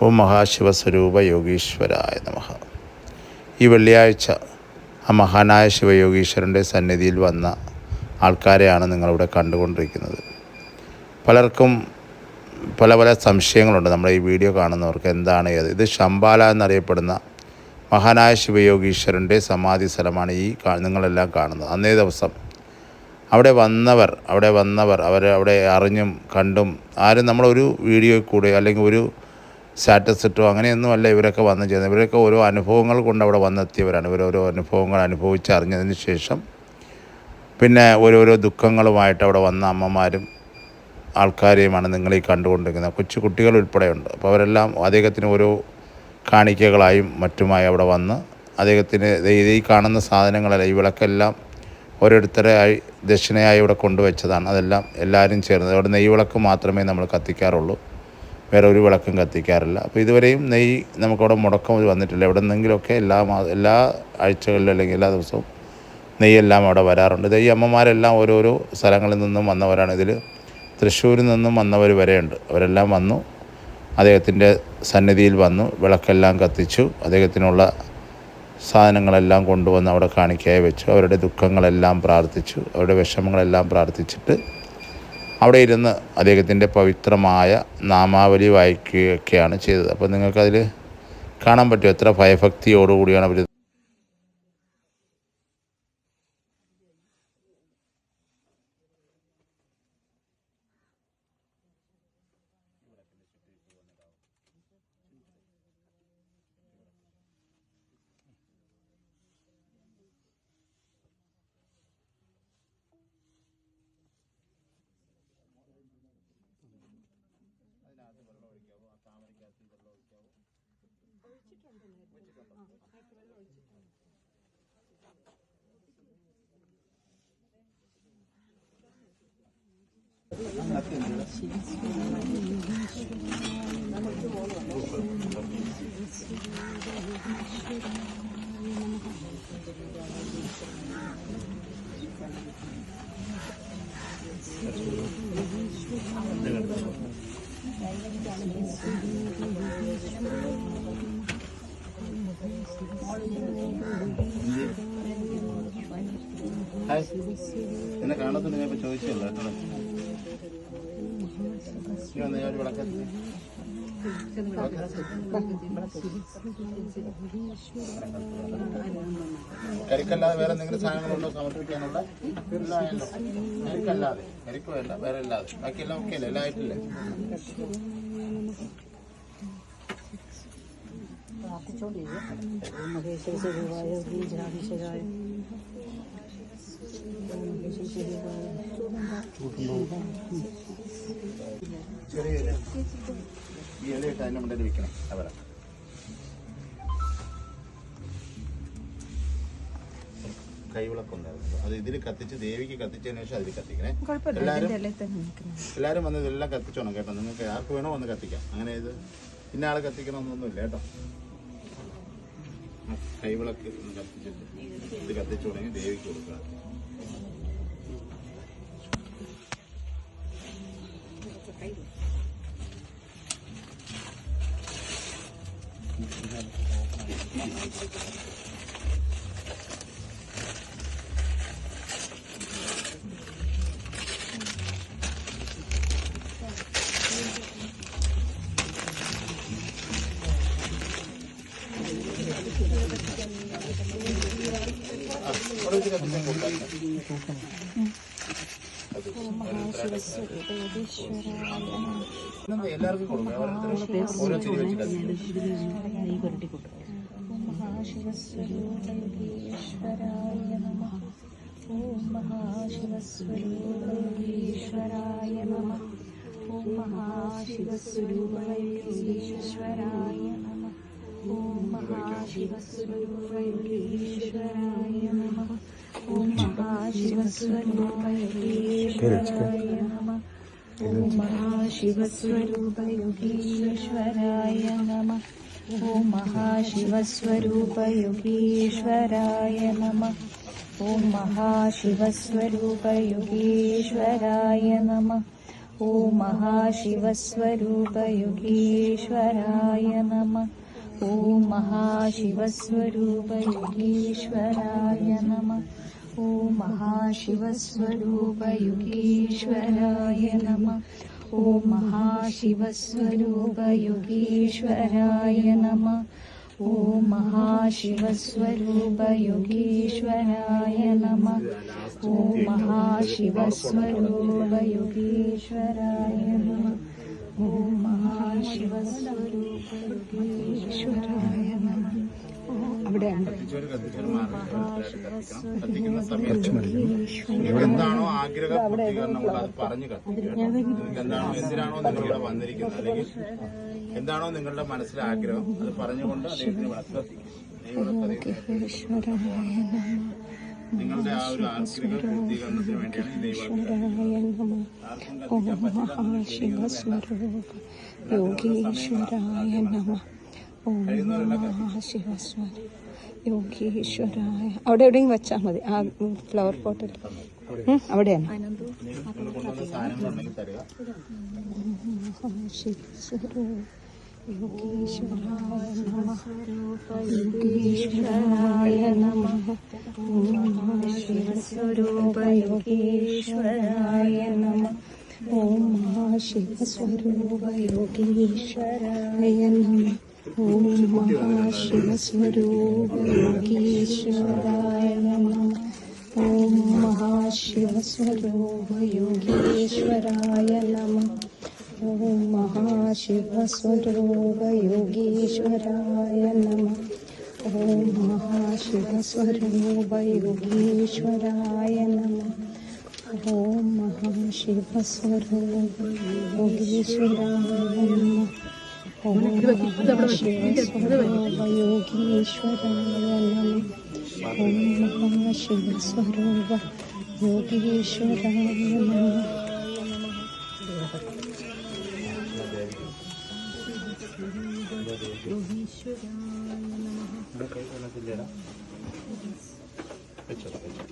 ഓം മഹാശിവസ്വരൂപ യോഗീശ്വരായ നമഹ ഈ വെള്ളിയാഴ്ച ആ മഹാനായ ശിവയോഗീശ്വരന്റെ സന്നിധിയിൽ വന്ന ആൾക്കാരെയാണ് നിങ്ങളിവിടെ കണ്ടുകൊണ്ടിരിക്കുന്നത്. പലർക്കും പല പല സംശയങ്ങളുണ്ട് നമ്മുടെ ഈ വീഡിയോ കാണുന്നവർക്ക് എന്താണ് ഏത്. ഇത് ശമ്പാല എന്നറിയപ്പെടുന്ന മഹാനായ ശിവയോഗീശ്വരന്റെ സമാധി സ്ഥലമാണ് ഈ നിങ്ങളെല്ലാം കാണുന്നത്. അന്നേ ദിവസം അവിടെ വന്നവർ അവിടെ വന്നവർ അവർ അവിടെ അറിഞ്ഞും കണ്ടും ആരും നമ്മളൊരു വീഡിയോയിൽ കൂടെ അല്ലെങ്കിൽ ഒരു സ്റ്റാറ്റസ് ഇട്ടോ അങ്ങനെയൊന്നുമല്ല ഇവരൊക്കെ വന്ന് ചെയ്യുന്നത്. ഇവരൊക്കെ ഓരോ അനുഭവങ്ങൾ കൊണ്ട് അവിടെ വന്നെത്തിയവരാണ്. ഇവരോരോ അനുഭവങ്ങൾ അനുഭവിച്ചറിഞ്ഞതിന് ശേഷം പിന്നെ ഓരോരോ ദുഃഖങ്ങളുമായിട്ട് അവിടെ വന്ന അമ്മമാരും ആൾക്കാരെയുമാണ് നിങ്ങൾ ഈ കണ്ടുകൊണ്ടിരിക്കുന്നത്. കൊച്ചു കുട്ടികൾ ഉൾപ്പെടെയുണ്ട്. അപ്പോൾ അവരെല്ലാം അദ്ദേഹത്തിന് ഓരോ കാണിക്കകളായും മറ്റുമായി അവിടെ വന്ന് അദ്ദേഹത്തിന് ഈ കാണുന്ന സാധനങ്ങളല്ല ഈ വിളക്കെല്ലാം ഓരോരുത്തരായി ദക്ഷിണയായി ഇവിടെ കൊണ്ടുവച്ചതാണ്. അതെല്ലാം എല്ലാവരും ചേർന്നത് അവിടെ നെയ്യ് വിളക്ക് മാത്രമേ നമ്മൾ കത്തിക്കാറുള്ളൂ. വേറെ ഒരു വിളക്കും കത്തിക്കാറില്ല. അപ്പോൾ ഇതുവരെയും നെയ്യ് നമുക്കവിടെ മുടക്കം വന്നിട്ടില്ല. എവിടെ നിന്നെങ്കിലുമൊക്കെ എല്ലാ മാ എല്ലാ ആഴ്ചകളിലും അല്ലെങ്കിൽ എല്ലാ ദിവസവും നെയ്യെല്ലാം അവിടെ വരാറുണ്ട്. ഇത് ഈ അമ്മമാരെല്ലാം ഓരോരോ സ്ഥലങ്ങളിൽ നിന്നും വന്നവരാണ്. ഇതിൽ തൃശ്ശൂരിൽ നിന്നും വന്നവർ വരെയുണ്ട്. അവരെല്ലാം വന്നു. അദ്ദേഹത്തിന്റെ സന്നിധിയിൽ വന്നു. വിളക്കെല്ലാം കത്തിച്ചു. അദ്ദേഹത്തിനുള്ള സാധനങ്ങളെല്ലാം കൊണ്ടുവന്ന് അവിടെ കാണിക്കായി വെച്ചു. അവരുടെ ദുഃഖങ്ങളെല്ലാം പ്രാർത്ഥിച്ചു. അവരുടെ വിഷമങ്ങളെല്ലാം പ്രാർത്ഥിച്ചിട്ട് അവിടെ ഇരുന്ന് അദ്ദേഹത്തിന്റെ പവിത്രമായ നാമാവലി വായിക്കുകയൊക്കെയാണ് ചെയ്തത്. അപ്പോൾ നിങ്ങൾക്കതിൽ കാണാൻ പറ്റും എത്ര ഭയഭക്തിയോടുകൂടിയാണ് അവർ 那变。എന്നെ ഞാൻ ഇപ്പോൾ ചോദിച്ചല്ലോ കരിക്കല്ലാതെ വേറെ എന്തെങ്കിലും സാധനങ്ങളുണ്ടോ സമർപ്പിക്കാനുള്ള? കരിക്കല്ലാതെ കരിക്ക് വേണ്ട വേറെ അല്ലാതെ ബാക്കിയെല്ലാം ഓക്കെ അല്ലേ? എല്ലാം ആയിട്ടില്ലേ? ചെറിയ അത് ഇതിൽ കത്തിച്ച് ദേവിക്ക് കത്തിച്ചതിന് ശേഷം അതിൽ കത്തിക്കണേ എല്ലാവരും എല്ലാവരും വന്ന് ഇതെല്ലാം കത്തിച്ചോണം കേട്ടോ. നിങ്ങൾക്ക് ആർക്ക് വേണോ വന്ന് കത്തിക്കാം. അങ്ങനെ ഇത് ഇന്ന ആൾ കത്തിക്കണമെന്നൊന്നുമില്ല കേട്ടോ. കൈവിളക്ക് കത്തിച്ചിട്ട് ഇത് കത്തിച്ചു തുടങ്ങി ദേവിക്ക് കൊടുക്കുക എല്ലാവർക്കും കൊടുക്കാം ഓരോ തിരി വെച്ച് शिवस्वरूपायोगीश्वराय ॐ महाशिवस्वरूपयोगीश्वराय नमः। ॐ महाशिवस्वरूपययोगीश्वराय नमः। ॐ महाशिवस्वरूपयुगीश्वराय नमः। ॐ महाशिवस्वरूपयेश्वराय नमः। ॐ महाशिवस्वरूपयगीश्वराय नमः। ॐ महाशिवस्वरूपयुगीश्वराय नमः। ॐ महाशिवस्वरूपयुगीश्वराय नमः। ॐ महाशिवस्वरूपयुगीश्वराय नमः। ॐ महाशिवस्वरूपयुगीश्वराय नमः। ॐ महाशिवस्वरूपयुगीश्वराय नमः। ॐ महाशिवस्वरूपयोगीश्वराय नमः। ॐ महाशिवस्वरूपयोगीश्वराय नमः। ॐ महाशिवस्वरूपयोगीश्वराय नमः। ॐ महाशिवस्वरूपयोगीश्वराയ नमः അവിടെയാണ്. എന്താണോ ആഗ്രഹ പൂർത്തീകരണം അത് പറഞ്ഞു എന്താണോ എന്തിനാണോ നിങ്ങൾ ഇവിടെ വന്നിരിക്കുന്നത്? അല്ലെങ്കിൽ എന്താണോ നിങ്ങളുടെ മനസ്സിലെ ആഗ്രഹം? അത് പറഞ്ഞുകൊണ്ട് അദ്ദേഹത്തിന് നിങ്ങളുടെ ആ ഒരു ആഗ്രഹ പൂർത്തീകരണത്തിന് വേണ്ടിയാണ് ഓം മഹാശിവസ്വരൂപ യോഗീശ്വരായ നമ. ഓം യോഗീശ്വരായ അവിടെ എവിടെയും വെച്ചാൽ മതി ആ ഫ്ലവർ പോട്ടിൽ അവിടെയാണ് യോഗീശ്വരായ നമ നമ ഓം മഹാശിവസ്വരൂപ യോഗീശ്വരായ നമ ओम महाशिवस्वरूप योगेश्वराय नमः। ओम महाशिवस्वरूप योगेश्वराय नमः। ओम महाशिवस्वरूप योगेश्वराय नमः ओम महाशिवस्वरूप योगेश्वराय नमः ओम महाशिवस्वरूप योगेश्वराय नमः। योगीश्वर शिव स्वरूप योगीश्वर नमः योगीश्वराय नमः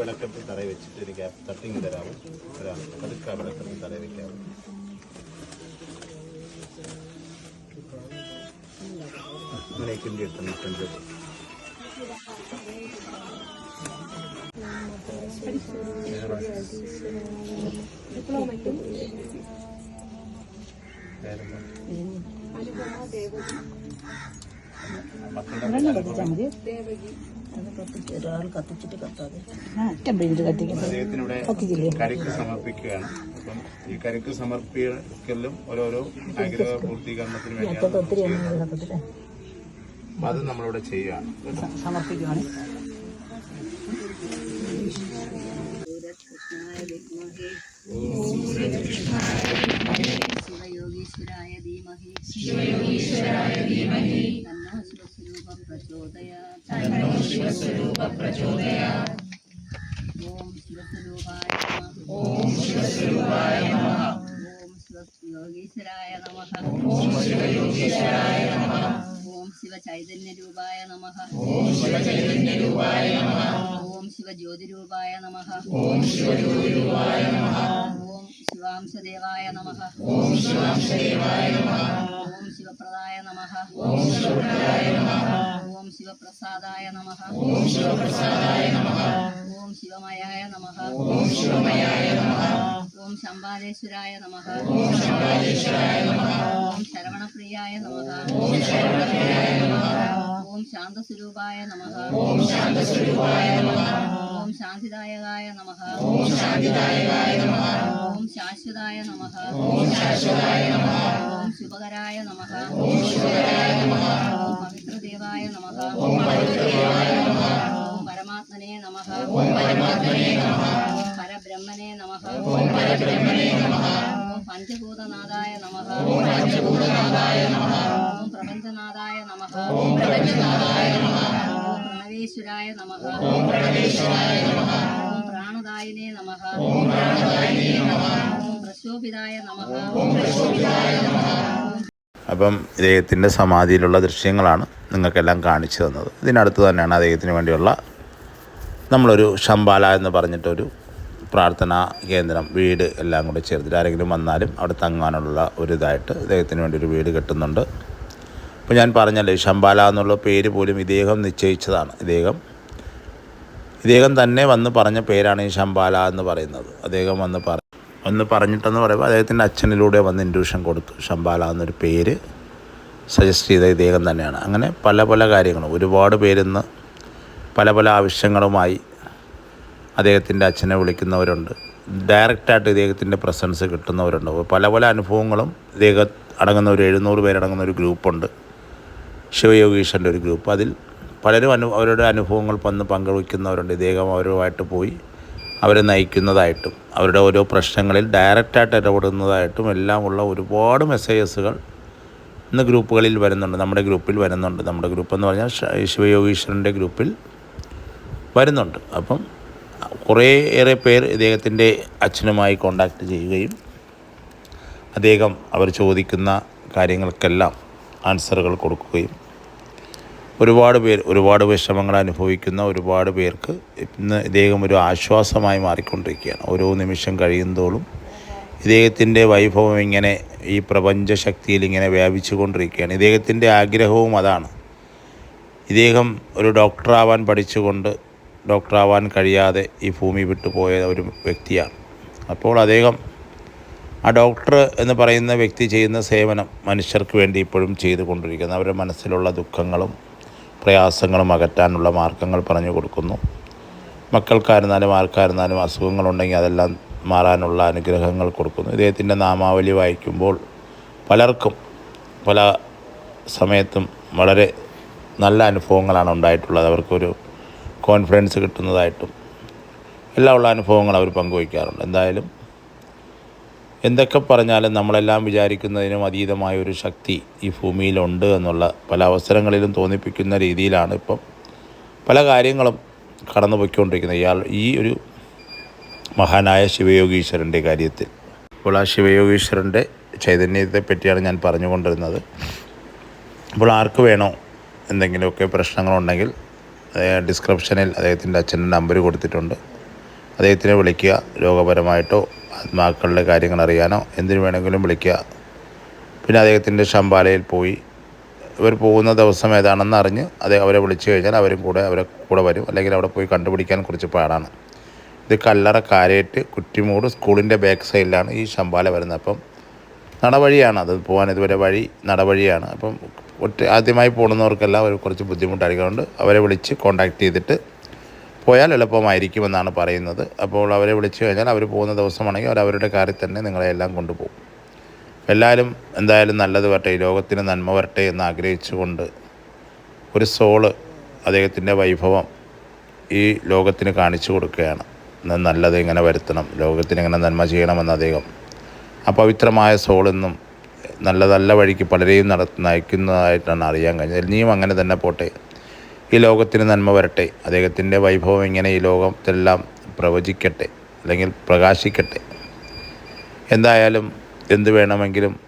വിളക്കെടുത്ത് തറ വെച്ചിട്ട് ഒരു ഗ്യാപ്പ് തട്ടിങ് തരാമോ ഒരാൾ പതുക്കെ വിളക്കെടുത്ത് തറ വയ്ക്കാമോ അങ്ങനെയൊക്കെ എടുത്ത് നിൽക്കുന്നത് മക്കളുടെ കരിക്ക് സമർപ്പിക്കുകയാണ്. അപ്പം ഈ കരിക്ക് സമർപ്പിക്കലും ഓരോരോ ആഗ്രഹ പൂർത്തീകരണത്തിന് വേണ്ടിയാണ് അത് നമ്മളിവിടെ ചെയ്യുകയാണ്. സമർപ്പിക്കുകയാണ് ശിവയോഗീശ്വരായ ധീമഹി ശിവയോഗീശ്വരായ ധീമഹി തന്നോ प्रचोदयात् ॐ शिवस्वरूपाय नमः ॐ शिवस्वरूपाय नमः ॐ स्वयोगीश्वराय नमः ॐ शिवयोगीश्वराय नमः ॐ शिवचैतन्यरूपाय नमः ॐ शिवचैतन्यरूपाय नमः ॐ शिवज्योतिरूपाय नमः ॐ शिवज्योतिरूपाय नमः ఓం శివాంశదేవాయ నమ ఓం శివప్రదాయ నమ ఓం శివప్రసాదాయ నమ ఓం శివమయాయ నమ ఓం శంబాలేశ్వరాయ నమ ఓం శరవణప్రియాయ నమ ഓം ശിവപ്രസാദായ നമഃ ഓം ശിവമയായ നമഃ ഓം ശിവമയായ നമഃ ഓം ശംബാലേശ്വരായ നമഃ ഓം ശംബാലേശ്വരായ നമഃ ഓം ശരവണപ്രിയായ നമഃ ഓം ശരവണപ്രിയായ നമഃ ഓം ശാന്തസ്വരൂപായ നമഃ ഓം ശാന്തസ്വരൂപായ നമഃ ഓം ശാന്തിദായകായ നമഃ ഓം ശാന്തിദായകായ നമഃ ഓം ശാശ്വതായ നമഃ ഓം ശാശ്വതായ നമഃ ഓം ശുഭകരായ നമഃ ഓം ശുഭകരായ നമഃ ഓം പവിത്രദേവായ നമഃ ഓം പവിത്രദേവായ നമഃ ഓം പരമാത്മനേ നമഃ ഓം പരമാത്മനേ നമഃ ഓം പരബ്രഹ്മണേ നമഃ ഓം പരബ്രഹ്മണേ നമഃ ഓം പഞ്ചഭൂതനാഥായ നമഃ ഓം പഞ്ചഭൂതനാഥായ നമഃ ഓം നമഃ. ഓം നമഃ. ഓം നമഃ ഓം നമഃ ഓം നമഃ ഓം നമഃ. അപ്പം ഇദ്ദേഹത്തിന്റെ സമാധിയിലുള്ള ദൃശ്യങ്ങളാണ് നിങ്ങൾക്കെല്ലാം കാണിച്ചു തന്നത്. ഇതിനടുത്ത് തന്നെയാണ് അദ്ദേഹത്തിന് വേണ്ടിയുള്ള നമ്മളൊരു ശമ്പാല എന്ന് പറഞ്ഞിട്ടൊരു പ്രാർത്ഥനാ കേന്ദ്രം വീട് എല്ലാം കൂടെ ചേർത്തിട്ട് ആരെങ്കിലും വന്നാലും അവിടെ തങ്ങാനുള്ള ഒരു ഇതായിട്ട് ഇദ്ദേഹത്തിന് വേണ്ടി ഒരു വീട് കെട്ടുന്നുണ്ട്. അപ്പോൾ ഞാൻ പറഞ്ഞല്ലേ ശമ്പാല എന്നുള്ള പേര് പോലും ഇദ്ദേഹം നിശ്ചയിച്ചതാണ്. ഇദ്ദേഹം ഇദ്ദേഹം തന്നെ വന്ന് പറഞ്ഞ പേരാണ് ഈ ശമ്പാല എന്ന് പറയുന്നത്. അദ്ദേഹം വന്ന് പറ വന്ന് പറഞ്ഞിട്ടെന്ന് പറയുമ്പോൾ അദ്ദേഹത്തിന്റെ അച്ഛനിലൂടെ വന്ന് ഇൻഡ്യൂഷൻ കൊടുത്തു. ശമ്പാല എന്നൊരു പേര് സജസ്റ്റ് ചെയ്ത ഇദ്ദേഹം തന്നെയാണ്. അങ്ങനെ പല പല കാര്യങ്ങളും ഒരുപാട് പേരിന്ന് പല പല ആവശ്യങ്ങളുമായി അദ്ദേഹത്തിന്റെ അച്ഛനെ വിളിക്കുന്നവരുണ്ട്. ഡയറക്റ്റായിട്ട് ഇദ്ദേഹത്തിന്റെ പ്രസൻസ് കിട്ടുന്നവരുണ്ട്. പല പല അനുഭവങ്ങളും ഇദ്ദേഹം അടങ്ങുന്ന ഒരു എഴുന്നൂറ് പേരടങ്ങുന്ന ഒരു ഗ്രൂപ്പുണ്ട് ശിവയോഗീശ്വരന്റെ ഒരു ഗ്രൂപ്പ്. അതിൽ പലരും അനു അവരുടെ അനുഭവങ്ങൾ വന്ന് പങ്കുവയ്ക്കുന്നവരുണ്ട്. ഇദ്ദേഹം അവരുമായിട്ട് പോയി അവരെ നയിക്കുന്നതായിട്ടും അവരുടെ ഓരോ പ്രശ്നങ്ങളിൽ ഡയറക്റ്റായിട്ട് ഇടപെടുന്നതായിട്ടും എല്ലാമുള്ള ഒരുപാട് മെസ്സേജസുകൾ ഇന്ന് ഗ്രൂപ്പുകളിൽ വരുന്നുണ്ട്. നമ്മുടെ ഗ്രൂപ്പിൽ വരുന്നുണ്ട്. നമ്മുടെ ഗ്രൂപ്പ് എന്ന് പറഞ്ഞാൽ ശിവയോഗീശ്വരന്റെ ഗ്രൂപ്പിൽ വരുന്നുണ്ട്. അപ്പം കുറേ ഏറെ പേർ ഇദ്ദേഹത്തിന്റെ അച്ഛനുമായി കോണ്ടാക്ട് ചെയ്യുകയും അദ്ദേഹം അവർ ചോദിക്കുന്ന കാര്യങ്ങൾക്കെല്ലാം ആൻസറുകൾ കൊടുക്കുകയും ഒരുപാട് പേർ ഒരുപാട് വിഷമങ്ങൾ അനുഭവിക്കുന്ന ഒരുപാട് പേർക്ക് ഇന്ന് ഇദ്ദേഹം ഒരു ആശ്വാസമായി മാറിക്കൊണ്ടിരിക്കുകയാണ്. ഓരോ നിമിഷം കഴിയുന്തോളും ഇദ്ദേഹത്തിന്റെ വൈഭവം ഇങ്ങനെ ഈ പ്രപഞ്ച ശക്തിയിൽ ഇങ്ങനെ വ്യാപിച്ചു കൊണ്ടിരിക്കുകയാണ് ഇദ്ദേഹത്തിന്റെ ആഗ്രഹവും അതാണ്. ഇദ്ദേഹം ഒരു ഡോക്ടറാവാൻ പഠിച്ചുകൊണ്ട് ഡോക്ടറാവാൻ കഴിയാതെ ഈ ഭൂമി വിട്ടുപോയ ഒരു വ്യക്തിയാണ്. അപ്പോൾ അദ്ദേഹം ആ ഡോക്ടർ എന്ന് പറയുന്ന വ്യക്തി ചെയ്യുന്ന സേവനം മനുഷ്യർക്ക് വേണ്ടി ഇപ്പോഴും ചെയ്തുകൊണ്ടിരിക്കുന്നു. അവരുടെ മനസ്സിലുള്ള ദുഃഖങ്ങളും പ്രയാസങ്ങളും അകറ്റാനുള്ള മാർഗങ്ങൾ പറഞ്ഞു കൊടുക്കുന്നു. മക്കൾക്കായിരുന്നാലും ആർക്കായിരുന്നാലും അസുഖങ്ങളുണ്ടെങ്കിൽ അതെല്ലാം മാറാനുള്ള അനുഗ്രഹങ്ങൾ കൊടുക്കുന്നു. ഇദ്ദേഹത്തിന്റെ നാമാവലി വായിക്കുമ്പോൾ പലർക്കും പല സമയത്തും വളരെ നല്ല അനുഭവങ്ങളാണ് ഉണ്ടായിട്ടുള്ളത്. അവർക്കൊരു കോൺഫിഡൻസ് കിട്ടുന്നതായിട്ടും എല്ലാം ഉള്ള അനുഭവങ്ങൾ അവർ പങ്കുവയ്ക്കാറുണ്ട്. എന്തായാലും എന്തൊക്കെ പറഞ്ഞാലും നമ്മളെല്ലാം വിചാരിക്കുന്നതിനും അതീതമായ ഒരു ശക്തി ഈ ഭൂമിയിലുണ്ട് എന്നുള്ള പല അവസരങ്ങളിലും തോന്നിപ്പിക്കുന്ന രീതിയിലാണ് ഇപ്പം പല കാര്യങ്ങളും കടന്നുപോയിക്കൊണ്ടിരിക്കുന്നത് ഇയാൾ ഈ ഒരു മഹാനായ ശിവയോഗീശ്വരന്റെ കാര്യത്തിൽ. അപ്പോൾ ആ ശിവയോഗീശ്വരന്റെ ചൈതന്യത്തെ പറ്റിയാണ് ഞാൻ പറഞ്ഞുകൊണ്ടിരുന്നത്. അപ്പോൾ ആർക്ക് വേണോ എന്തെങ്കിലുമൊക്കെ പ്രശ്നങ്ങളുണ്ടെങ്കിൽ ഡിസ്ക്രിപ്ഷനിൽ അദ്ദേഹത്തിന്റെ അച്ഛന്റെ നമ്പർ കൊടുത്തിട്ടുണ്ട്. അദ്ദേഹത്തിനെ വിളിക്കുക രോഗപരമായിട്ടോ ആത്മാക്കളുടെ കാര്യങ്ങൾ അറിയാനോ എന്തിനു വേണമെങ്കിലും വിളിക്കുക. പിന്നെ അദ്ദേഹത്തിന്റെ ശമ്പാലയിൽ പോയി. ഇവർ പോകുന്ന ദിവസം ഏതാണെന്ന് അറിഞ്ഞ് അത് അവരെ വിളിച്ചു കഴിഞ്ഞാൽ അവരും കൂടെ അവരെ കൂടെ വരും. അല്ലെങ്കിൽ അവിടെ പോയി കണ്ടുപിടിക്കാൻ കുറച്ച് പാടാണ്. ഇത് കല്ലറ കാരേറ്റ് കുറ്റിമൂട് സ്കൂളിന്റെ ബാക്ക് സൈഡിലാണ് ഈ ശമ്പാല വരുന്നത്. അപ്പം നടവഴിയാണ് അത്. പോകാൻ ഇതുവരെ വഴി നടവഴിയാണ്. അപ്പം ഒറ്റ ആദ്യമായി പോകുന്നവർക്കെല്ലാം ഒരു കുറച്ച് ബുദ്ധിമുട്ടായിരിക്കുന്നുണ്ട് അവരെ വിളിച്ച് കോണ്ടാക്ട് ചെയ്തിട്ട് പോയാൽ എളുപ്പമായിരിക്കുമെന്നാണ് പറയുന്നത്. അപ്പോൾ അവരെ വിളിച്ചു കഴിഞ്ഞാൽ അവർ പോകുന്ന ദിവസമാണെങ്കിൽ അവർ അവരുടെ കാറിൽ തന്നെ നിങ്ങളെ എല്ലാം കൊണ്ടുപോകും. എല്ലാവരും എന്തായാലും നല്ലത് വരട്ടെ ലോകത്തിന് നന്മ വരട്ടെ എന്ന് ആഗ്രഹിച്ചുകൊണ്ട് ഒരു സോൾ അദ്ദേഹത്തിന്റെ വൈഭവം ഈ ലോകത്തിന് കാണിച്ചു കൊടുക്കുകയാണ്. നല്ലത് ഇങ്ങനെ വരുത്തണം ലോകത്തിന് ഇങ്ങനെ നന്മ ചെയ്യണമെന്ന് അദ്ദേഹം. ആ പവിത്രമായ സോളെന്നും നല്ല നല്ല വഴിക്ക് പലരെയും നട നയിക്കുന്നതായിട്ടാണ് അറിയാൻ കഴിഞ്ഞത്. ഇനിയും അങ്ങനെ തന്നെ പോട്ടെ. ഈ ലോകത്തിന് നന്മ വരട്ടെ. അദ്ദേഹത്തിന്റെ വൈഭവം ഇങ്ങനെ ഈ ലോകത്തെല്ലാം പ്രവചിക്കട്ടെ. അല്ലെങ്കിൽ പ്രകാശിക്കട്ടെ. എന്തായാലും എന്ത് വേണമെങ്കിലും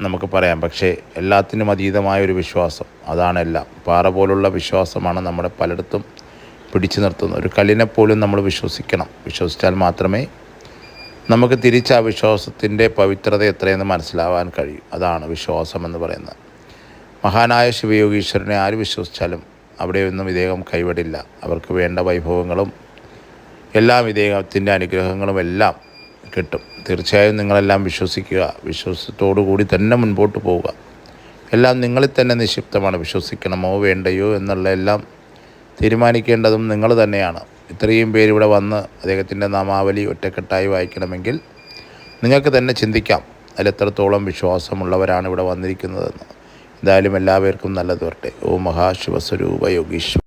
നമുക്ക് പറയാം. പക്ഷേ എല്ലാത്തിനും അതീതമായ ഒരു വിശ്വാസം അതാണ് എല്ലാം. പാറ പോലുള്ള വിശ്വാസമാണ് നമ്മുടെ പലയിടത്തും പിടിച്ചു നിർത്തുന്നത്. ഒരു കല്ലിനെ പോലും നമ്മൾ വിശ്വസിക്കണം. വിശ്വസിച്ചാൽ മാത്രമേ നമുക്ക് തിരിച്ച് ആ വിശ്വാസത്തിന്റെ പവിത്രത എത്രയെന്ന് മനസ്സിലാവാൻ കഴിയും. അതാണ് വിശ്വാസം എന്ന് പറയുന്നത്. മഹാനായ ശിവയോഗീശ്വരനെ ആര് വിശ്വസിച്ചാലും അവിടെയൊന്നും ഇദ്ദേഹം കൈവിടില്ല. അവർക്ക് വേണ്ട വൈഭവങ്ങളും എല്ലാം ഇദ്ദേഹത്തിന്റെ അനുഗ്രഹങ്ങളും എല്ലാം കിട്ടും. തീർച്ചയായും നിങ്ങളെല്ലാം വിശ്വസിക്കുക. വിശ്വാസത്തോടു കൂടി തന്നെ മുൻപോട്ട് പോവുക. എല്ലാം നിങ്ങളിൽ തന്നെ നിക്ഷിപ്തമാണ്. വിശ്വസിക്കണമോ വേണ്ടയോ എന്നുള്ള എല്ലാം തീരുമാനിക്കേണ്ടതും നിങ്ങൾ തന്നെയാണ്. ഇത്രയും പേരിവിടെ വന്ന് അദ്ദേഹത്തിന്റെ നാമാവലി ഒറ്റക്കെട്ടായി വായിക്കണമെങ്കിൽ നിങ്ങൾക്ക് തന്നെ ചിന്തിക്കാം. അതിലെത്രത്തോളം വിശ്വാസമുള്ളവരാണ് ഇവിടെ വന്നിരിക്കുന്നതെന്ന്. എന്തായാലും എല്ലാവർക്കും നല്ലത് വരട്ടെ. ഓ മഹാശിവസ്വരൂപ യോഗീശ്വര